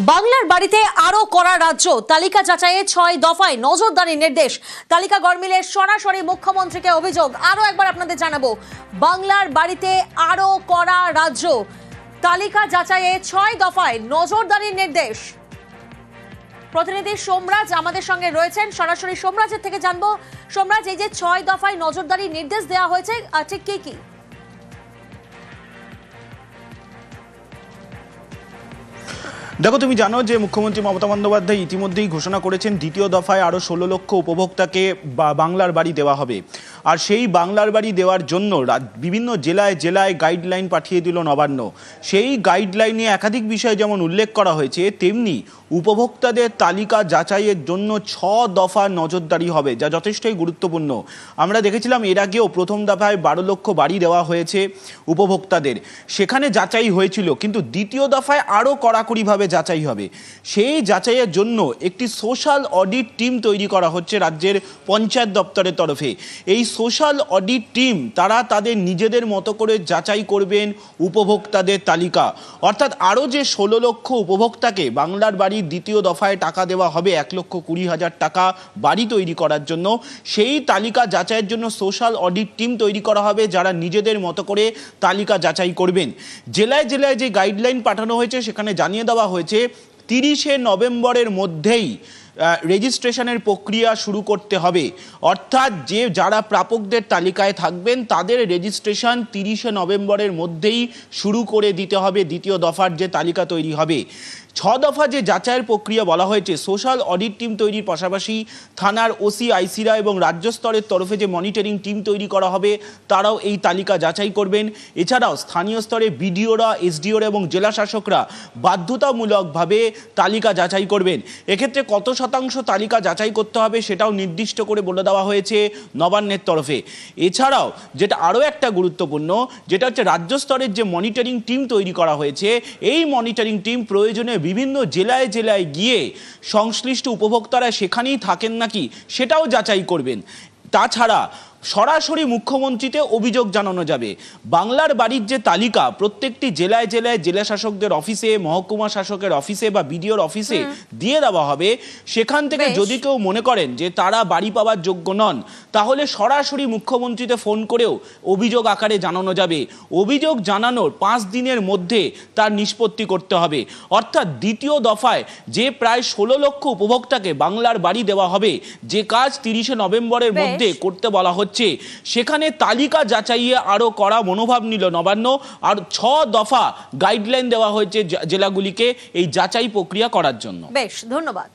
বাংলার বাড়িতে আরও করা রাজ্য। তালিকা যাচাইয়ে ছয় দফায় নজরদারি নির্দেশ। তালিকা গরমিলে সরাসরি মুখ্যমন্ত্রীকে অভিযোগ। আরও একবার আপনাদের জানাব, বাংলার বাড়িতে আরও করা রাজ্য। তালিকা যাচাইয়ে ছয় দফায় নজরদারির নির্দেশ। প্রতিনিধি সোমরাজ আমাদের সঙ্গে রয়েছেন। সরাসরি সোমরাজের থেকে জানব, সোমরাজ, এই যে ছয় দফায় নজরদারি নির্দেশ দেওয়া হয়েছে ঠিক কি কি? দেখো, তুমি জানো যে মুখ্যমন্ত্রী মমতা বন্দ্যোপাধ্যায় ইতিমধ্যেই ঘোষণা করেছেন দ্বিতীয় দফায় আরও ষোলো লক্ষ উপভোক্তাকে বাংলার বাড়ি দেওয়া হবে। আর সেই বাংলার বাড়ি দেওয়ার জন্য বিভিন্ন জেলায় জেলায় গাইডলাইন পাঠিয়ে দিল নবান্ন। সেই গাইডলাইনে একাধিক বিষয় যেমন উল্লেখ করা হয়েছে, তেমনি উপভোক্তাদের তালিকা যাচাইয়ের জন্য ছ দফা নজরদারি হবে, যা যথেষ্টই গুরুত্বপূর্ণ। আমরা দেখেছিলাম এর আগেও প্রথম দফায় বারো লক্ষ বাড়ি দেওয়া হয়েছে উপভোক্তাদের। সেখানে যাচাই হয়েছিল, কিন্তু দ্বিতীয় দফায় আরও কড়াকড়িভাবে যাচাই হবে? সেই যাচাইয়ের জন্য একটি সোশ্যাল অডিট টিম তৈরি করা হচ্ছে রাজ্যের পঞ্চায়েত দপ্তরের তরফে। এই সোশ্যাল অডিট টিম, তারা তাদের নিজেদের মতো করে যাচাই করবেন উপভোক্তাদের তালিকা। অর্থাৎ আরও যে ষোলো লক্ষ উপভোক্তাকে বাংলার বাড়ির দ্বিতীয় দফায় টাকা দেওয়া হবে, এক লক্ষ কুড়ি হাজার টাকা বাড়ি তৈরি করার জন্য, সেই তালিকা যাচাইয়ের জন্য সোশ্যাল অডিট টিম তৈরি করা হবে, যারা নিজেদের মতো করে তালিকা যাচাই করবেন। জেলায় জেলায় যে গাইডলাইন পাঠানো হয়েছে, সেখানে জানিয়ে দেওয়া হয়েছে তিরিশে নভেম্বরের মধ্যেই। রেজিস্ট্রেশনের প্রক্রিয়া শুরু করতে হবে। অর্থাৎ যে, যারা প্রাপকদের তালিকায় থাকবেন, তাদের রেজিস্ট্রেশন তিরিশে নভেম্বরের মধ্যেই শুরু করে দিতে হবে, দ্বিতীয় দফার যে তালিকা তৈরি হবে। ছ দফা যে যাচাইয়ের প্রক্রিয়া বলা হয়েছে সোশ্যাল অডিট টিম তৈরির পাশাপাশি থানার ওসি আইসিরা এবং রাজ্য স্তরের তরফে যে মনিটরিং টিম তৈরি করা হবে, তারাও এই তালিকা যাচাই করবেন। এছাড়াও স্থানীয় স্তরে বিডিওরা এসডিওরা এবং জেলা শাসকরা বাধ্যতামূলকভাবে তালিকা যাচাই করবেন। এক্ষেত্রে কত শতাংশ তালিকা যাচাই করতে হবে, সেটাও নির্দিষ্ট করে বলে দেওয়া হয়েছে নবান্নের তরফে। এছাড়াও যেটা আরও একটা গুরুত্বপূর্ণ, যেটা হচ্ছে রাজ্য স্তরের যে মনিটরিং টিম তৈরি করা হয়েছে, এই মনিটরিং টিম প্রয়োজনে বিভিন্ন জেলায় জেলায় গিয়ে সংশ্লিষ্ট উপভোক্তারা সেখানেই থাকেন নাকি, সেটাও যাচাই করবেন। তাছাড়া সরাসরি মুখ্যমন্ত্রীতে অভিযোগ জানানো যাবে। বাংলার বাড়ির যে তালিকা প্রত্যেকটি জেলায় জেলায় জেলা শাসকদের অফিসে মহকুমা শাসকের অফিসে বা বিডিওর অফিসে দিয়ে দেওয়া হবে। সেখান থেকে যদি কেউ মনে করেন যে তারা বাড়ি পাওয়ার যোগ্য নন তাহলে সরাসরি মুখ্যমন্ত্রীতে ফোন করেও অভিযোগ আকারে জানানো যাবে। অভিযোগ জানানোর পাঁচ দিনের মধ্যে তার নিষ্পত্তি করতে হবে। অর্থাৎ দ্বিতীয় দফায় যে প্রায় ষোলো লক্ষ উপভোক্তাকে বাংলার বাড়ি দেওয়া হবে যে কাজ তিরিশে নভেম্বরের মধ্যে করতে বলা হচ্ছে সেখানে তালিকা যাচাইয়ে আরও করা মনোভাব নিল নবান্ন। আর ছ দফা গাইডলাইন দেওয়া হয়েছে জেলাগুলিকে এই যাচাই প্রক্রিয়া করার জন্য। বেশ, ধন্যবাদ।